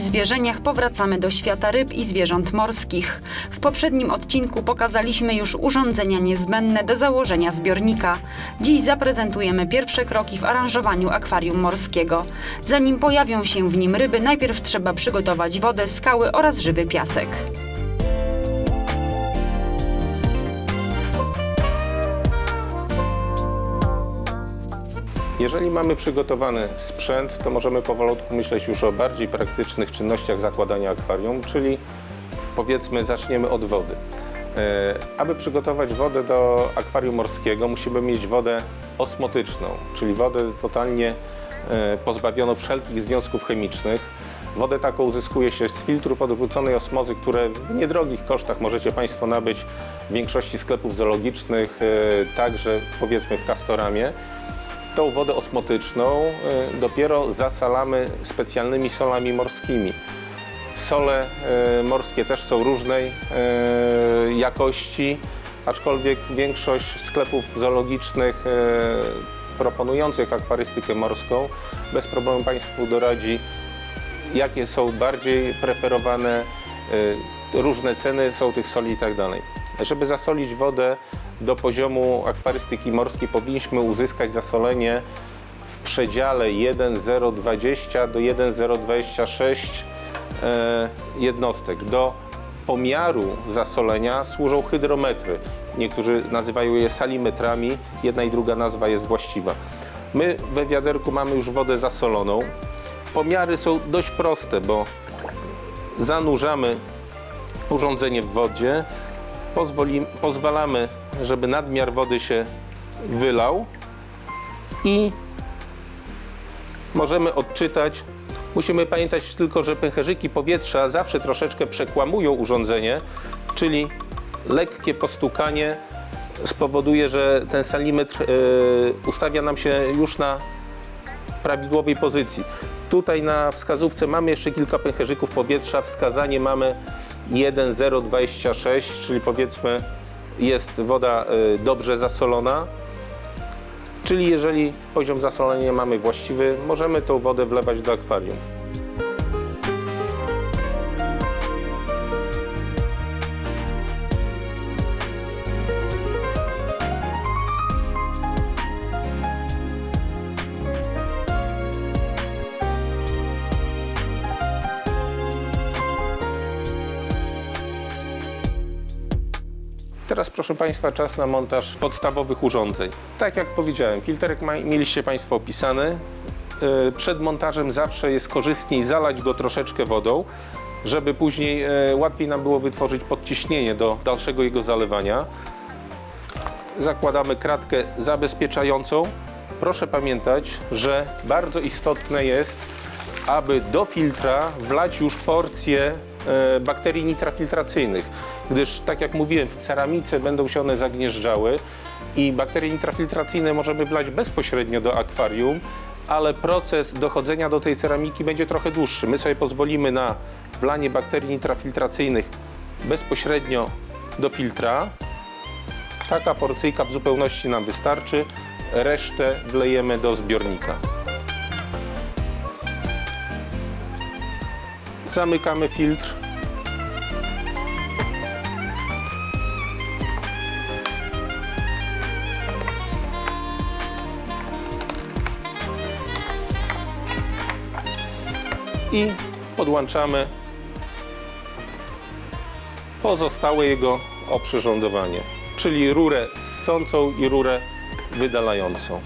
zwierzeniach powracamy do świata ryb i zwierząt morskich. W poprzednim odcinku pokazaliśmy już urządzenia niezbędne do założenia zbiornika. Dziś zaprezentujemy pierwsze kroki w aranżowaniu akwarium morskiego. Zanim pojawią się w nim ryby, najpierw trzeba przygotować wodę, skały oraz żywy piasek. Jeżeli mamy przygotowany sprzęt, to możemy powolutku myśleć już o bardziej praktycznych czynnościach zakładania akwarium, czyli powiedzmy zaczniemy od wody. E, Aby przygotować wodę do akwarium morskiego, musimy mieć wodę osmotyczną, czyli wodę totalnie e, pozbawioną wszelkich związków chemicznych. Wodę taką uzyskuje się z filtrów odwróconej osmozy, które w niedrogich kosztach możecie Państwo nabyć w większości sklepów zoologicznych, e, także powiedzmy w Castoramie. Tą wodę osmotyczną y, dopiero zasalamy specjalnymi solami morskimi. Sole y, morskie też są różnej y, jakości, aczkolwiek większość sklepów zoologicznych proponujących akwarystykę morską bez problemu Państwu doradzi, jakie są bardziej preferowane, różne ceny są tych soli i tak dalej. Żeby zasolić wodę do poziomu akwarystyki morskiej powinniśmy uzyskać zasolenie w przedziale 1,020 do 1,026 e, jednostek. Do pomiaru zasolenia służą hydrometry. Niektórzy nazywają je salimetrami, jedna i druga nazwa jest właściwa. My we wiaderku mamy już wodę zasoloną. Pomiary są dość proste, bo zanurzamy urządzenie w wodzie, pozwalamy, żeby nadmiar wody się wylał i możemy odczytać. Musimy pamiętać tylko, że pęcherzyki powietrza zawsze troszeczkę przekłamują urządzenie, czyli lekkie postukanie spowoduje, że ten salimetr yy, ustawia nam się już na prawidłowej pozycji. Tutaj na wskazówce mamy jeszcze kilka pęcherzyków powietrza. Wskazanie mamy 1,026, czyli powiedzmy jest woda y, dobrze zasolona. Czyli jeżeli poziom zasolenia mamy właściwy, możemy tą wodę wlewać do akwarium. Teraz proszę Państwa czas na montaż podstawowych urządzeń. Tak jak powiedziałem, filterek mieliście Państwo opisany. Yy, Przed montażem zawsze jest korzystniej zalać go troszeczkę wodą, żeby później yy, łatwiej nam było wytworzyć podciśnienie do dalszego jego zalewania. Zakładamy kratkę zabezpieczającą. Proszę pamiętać, że bardzo istotne jest, aby do filtra wlać już porcję e, bakterii nitrafiltracyjnych, gdyż tak jak mówiłem, w ceramice będą się one zagnieżdżały i bakterie nitrafiltracyjne możemy wlać bezpośrednio do akwarium, ale proces dochodzenia do tej ceramiki będzie trochę dłuższy. My sobie pozwolimy na wlanie bakterii nitrafiltracyjnych bezpośrednio do filtra. Taka porcyjka w zupełności nam wystarczy. Resztę wlejemy do zbiornika. Zamykamy filtr. I podłączamy pozostałe jego oprzyrządowanie, czyli rurę ssącą i rurę wydalającą.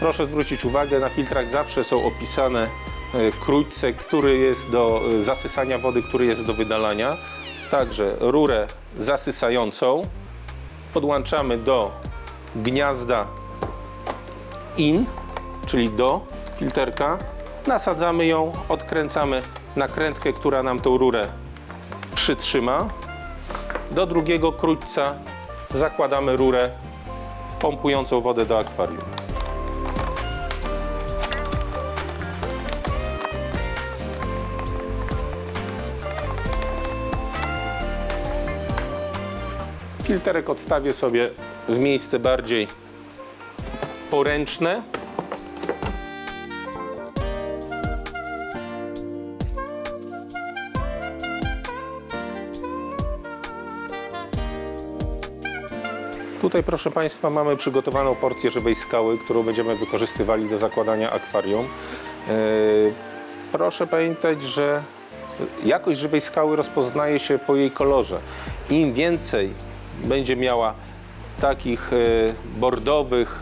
Proszę zwrócić uwagę, na filtrach zawsze są opisane e, krójce, który jest do e, zasysania wody, który jest do wydalania. Także rurę zasysającą podłączamy do gniazda in, czyli do filterka. Nasadzamy ją, odkręcamy nakrętkę, która nam tą rurę przytrzyma. Do drugiego krójca zakładamy rurę pompującą wodę do akwarium. Filterek odstawię sobie w miejsce bardziej poręczne. Tutaj, proszę Państwa, mamy przygotowaną porcję żywej skały, którą będziemy wykorzystywali do zakładania akwarium. E, Proszę pamiętać, że jakość żywej skały rozpoznaje się po jej kolorze. Im więcej będzie miała takich e, bordowych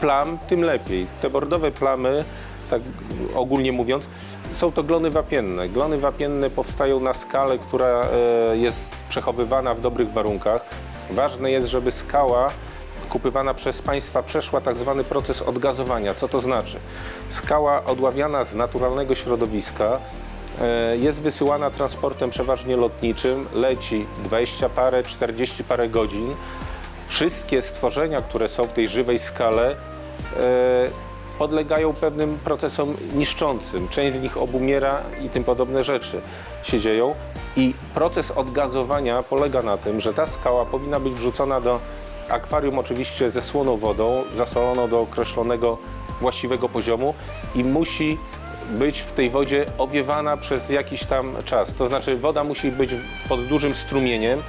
plam, tym lepiej. Te bordowe plamy, tak ogólnie mówiąc, są to glony wapienne. Glony wapienne powstają na skale, która e, jest przechowywana w dobrych warunkach. Ważne jest, żeby skała kupywana przez Państwa przeszła tak zwany proces odgazowania. Co to znaczy? Skała odławiana z naturalnego środowiska e, jest wysyłana transportem przeważnie lotniczym, leci 20 parę, 40 parę godzin. Wszystkie stworzenia, które są w tej żywej skale, e, podlegają pewnym procesom niszczącym. Część z nich obumiera i tym podobne rzeczy się dzieją. I proces odgazowania polega na tym, że ta skała powinna być wrzucona do akwarium oczywiście ze słoną wodą, zasoloną do określonego właściwego poziomu i musi być w tej wodzie owiewana przez jakiś tam czas. To znaczy woda musi być pod dużym strumieniem,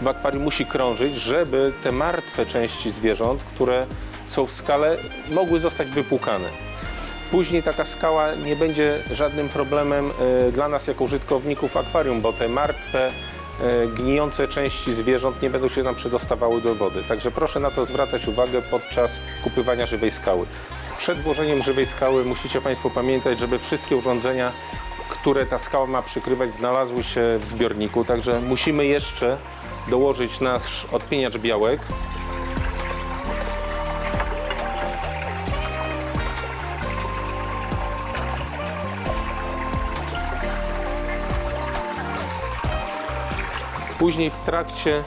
w akwarium musi krążyć, żeby te martwe części zwierząt, które są w skale, mogły zostać wypłukane. Później taka skała nie będzie żadnym problemem e, dla nas jako użytkowników akwarium, bo te martwe, e, gnijące części zwierząt nie będą się nam przedostawały do wody. Także proszę na to zwracać uwagę podczas kupywania żywej skały. Przed włożeniem żywej skały musicie Państwo pamiętać, żeby wszystkie urządzenia, które ta skała ma przykrywać, znalazły się w zbiorniku. Także musimy jeszcze dołożyć nasz odpieniacz białek. Później w trakcie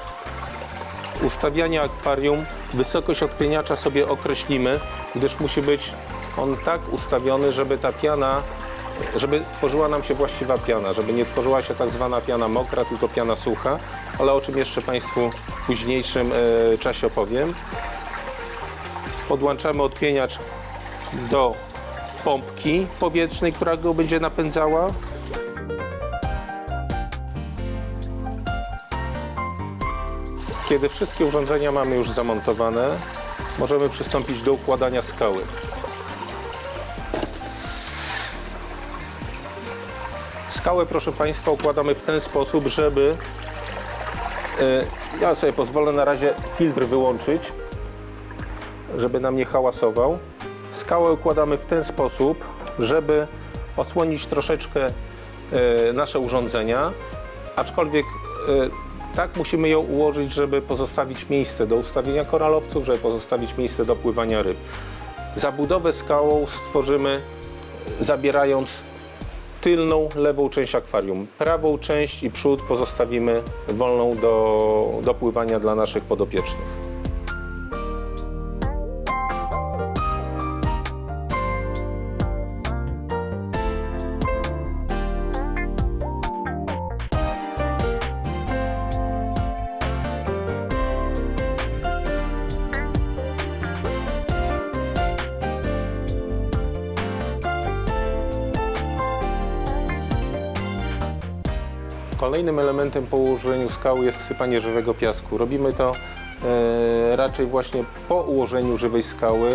ustawiania akwarium wysokość odpieniacza sobie określimy, gdyż musi być on tak ustawiony, żeby ta piana, żeby tworzyła nam się właściwa piana, żeby nie tworzyła się tak zwana piana mokra, tylko piana sucha, ale o czym jeszcze Państwu w późniejszym e, czasie opowiem. Podłączamy odpieniacz do pompki powietrznej, która go będzie napędzała. Kiedy wszystkie urządzenia mamy już zamontowane, możemy przystąpić do układania skały. Skałę, proszę Państwa, układamy w ten sposób, żeby... e, Ja sobie pozwolę na razie filtr wyłączyć, żeby nam nie hałasował. Skałę układamy w ten sposób, żeby osłonić troszeczkę e, nasze urządzenia, aczkolwiek e, tak musimy ją ułożyć, żeby pozostawić miejsce do ustawienia koralowców, żeby pozostawić miejsce do pływania ryb. Zabudowę skałą stworzymy zabierając tylną, lewą część akwarium. Prawą część i przód pozostawimy wolną do, do pływania dla naszych podopiecznych. Kolejnym elementem po ułożeniu skały jest wsypanie żywego piasku. Robimy to e, raczej właśnie po ułożeniu żywej skały,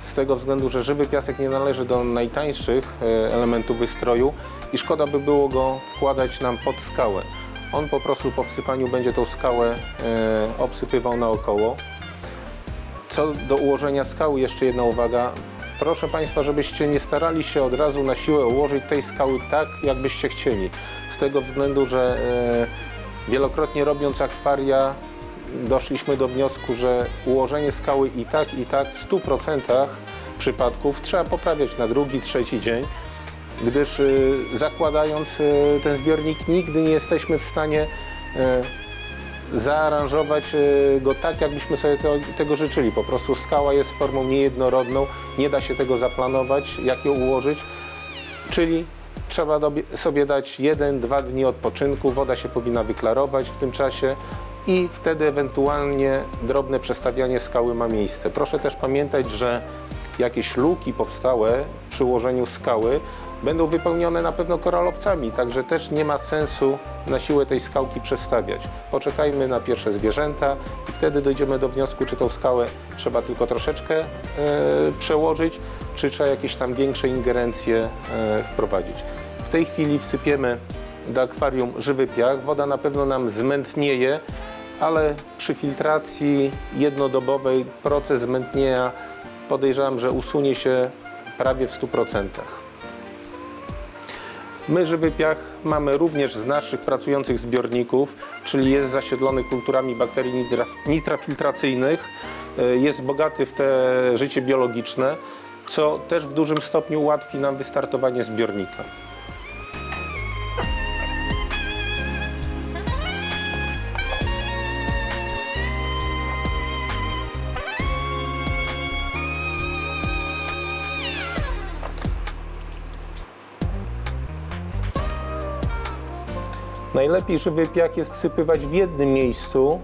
z tego względu, że żywy piasek nie należy do najtańszych e, elementów wystroju i szkoda by było go wkładać nam pod skałę. On po prostu po wsypaniu będzie tą skałę e, obsypywał naokoło. Co do ułożenia skały, jeszcze jedna uwaga. Proszę Państwa, żebyście nie starali się od razu na siłę ułożyć tej skały tak, jakbyście chcieli. Tego względu, że e, wielokrotnie robiąc akwaria doszliśmy do wniosku, że ułożenie skały i tak, i tak w 100% przypadków trzeba poprawiać na drugi, trzeci dzień, gdyż y, zakładając y, ten zbiornik nigdy nie jesteśmy w stanie zaaranżować e, go tak, jakbyśmy sobie tego życzyli. Po prostu skała jest formą niejednorodną, nie da się tego zaplanować, jak ją ułożyć, czyli trzeba sobie dać jeden, dwa dni odpoczynku, woda się powinna wyklarować w tym czasie i wtedy ewentualnie drobne przestawianie skały ma miejsce. Proszę też pamiętać, że jakieś luki powstałe przy ułożeniu skały będą wypełnione na pewno koralowcami, także też nie ma sensu na siłę tej skałki przestawiać. Poczekajmy na pierwsze zwierzęta i wtedy dojdziemy do wniosku, czy tą skałę trzeba tylko troszeczkę e, przełożyć, czy trzeba jakieś tam większe ingerencje e, wprowadzić. W tej chwili wsypiemy do akwarium żywy piach. Woda na pewno nam zmętnieje, ale przy filtracji jednodobowej proces zmętnienia podejrzewam, że usunie się prawie w 100%. My żywy piach mamy również z naszych pracujących zbiorników, czyli jest zasiedlony kulturami bakterii nitra, nitrafiltracyjnych, e, jest bogaty w te życie biologiczne, co też w dużym stopniu ułatwi nam wystartowanie zbiornika. Najlepiej żywy piach jest wsypywać w jednym miejscu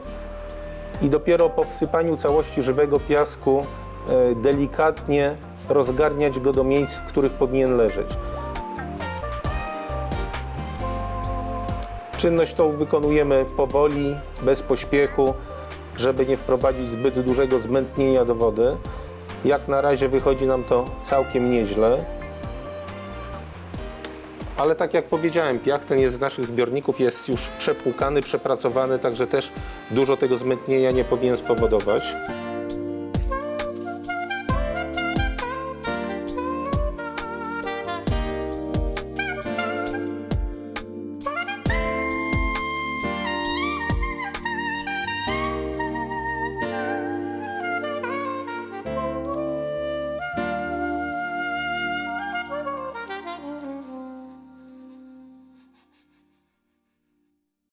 i dopiero po wsypaniu całości żywego piasku e, delikatnie rozgarniać go do miejsc, w których powinien leżeć. Czynność tą wykonujemy powoli, bez pośpiechu, żeby nie wprowadzić zbyt dużego zmętnienia do wody. Jak na razie wychodzi nam to całkiem nieźle. Ale tak jak powiedziałem, piach ten jest z naszych zbiorników, jest już przepłukany, przepracowany, także też dużo tego zmętnienia nie powinien spowodować.